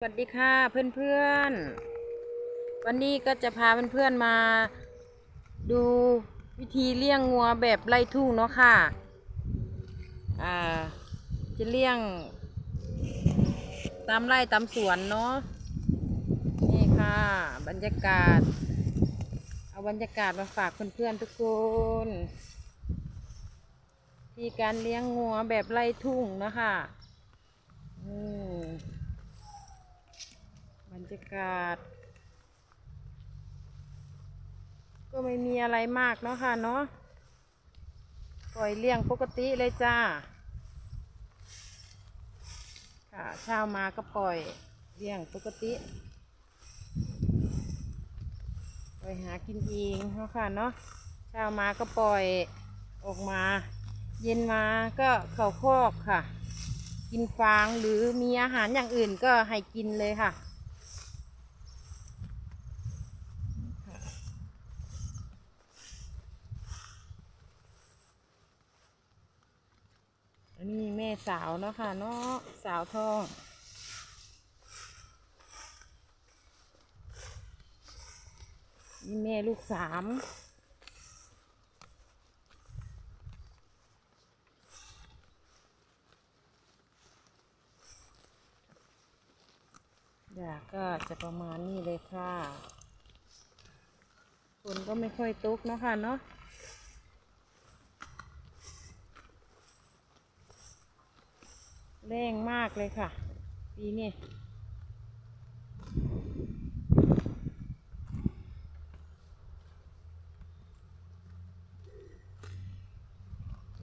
สวัสดีค่ะเพื่อนๆ วันนี้ก็จะพาเพื่อนๆมาดูวิธีเลี้ยงงัวแบบไล่ทุ่งเนาะค่ะ อ่า จะเลี้ยง ตามไร่ตามสวนเนาะ นี่ค่ะ บรรยากาศ เอาบรรยากาศมาฝากเพื่อนๆทุกคนที่การเลี้ยงงัวแบบไล่ทุ่งนะคะอืม รยากาศ ก็ไม่มีอะไรมากเนาะค่ะเนาะปล่อยเลี้ยงปกติเลยจ้า ค่ะเช้ามาก็ปล่อยเลี้ยงปกติปล่อยหากินเองเนาะค่ะเนาะเช้ามาก็ปล่อยออกมา เย็นมาก็เข้าคอกค่ะ กินฟางหรือมีอาหารอย่างอื่นก็ให้กินเลยค่ะ อันนี้แม่ สาวเนาะค่ะเนาะสาวทอง นี่แม่ลูกสามอยากก็จะประมาณนี้เลยค่ะ ฝนก็ไม่ค่อยตกเนาะค่ะเนาะ แรงมากเลยค่ะ ปีนี้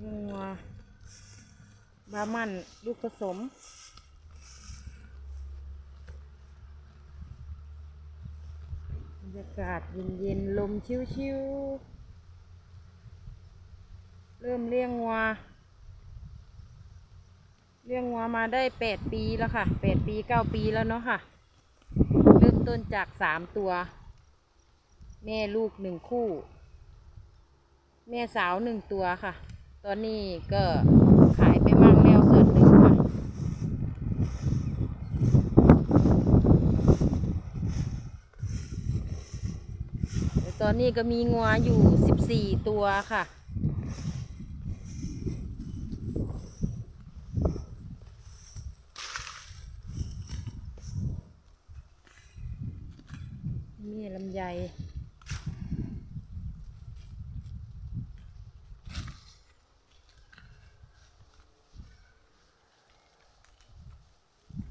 งัวบามันลูกผสมบรรยากาศเย็นๆ ลมชิวๆ เริ่มเลี้ยงงัว เลี้ยงวัวมาได้แปดปีแล้วค่ะแปดปีเก้าปีแล้วเนาะค่ะ เริ่มต้นจากสามตัว แม่ลูกหนึ่งคู่ แม่สาวหนึ่งตัวค่ะ ตอนนี้ก็ขายไปมั่งแล้วส่วนหนึ่งค่ะแต่ตอนนี้ก็มีงัวอยู่สิบสี่ตัวค่ะ นี่ลำไย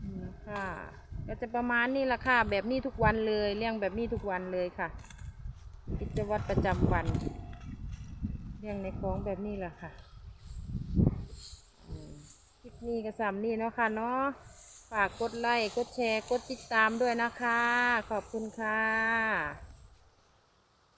นี่ค่ะ ก็จะประมาณนี้ละค่ะ แบบนี้ทุกวันเลยเลี้ยงแบบนี้ทุกวันเลยค่ะ กิจวัตรประจำวันเลี้ยงในคลองแบบนี้ละค่ะคลิปนี้ก็สามนี่เนาะค่ะเนาะ ฝากกดไลค์ กดแชร์ กดติดตามด้วยนะคะ ขอบคุณค่ะ